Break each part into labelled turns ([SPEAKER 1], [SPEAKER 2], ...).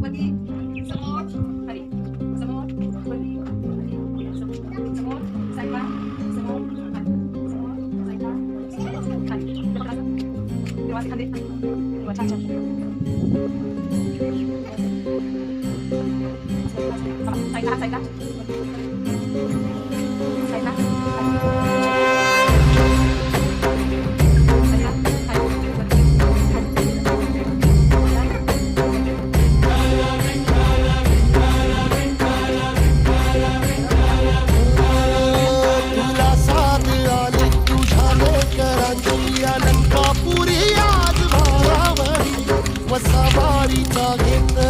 [SPEAKER 1] pergi semua hari saya semut saya kan kasih. Saya saya saya
[SPEAKER 2] What's somebody talking to?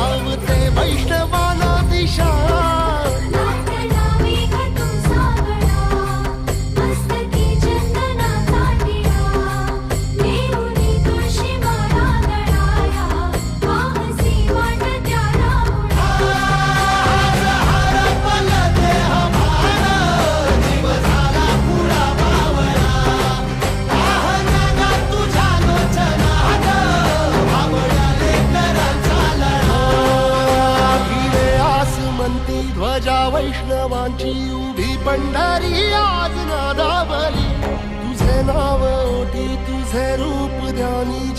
[SPEAKER 2] वैष्णवांची उभी पंढरी आज नादावली. तुझे नाव ओटी तुझे रूप ध्यानी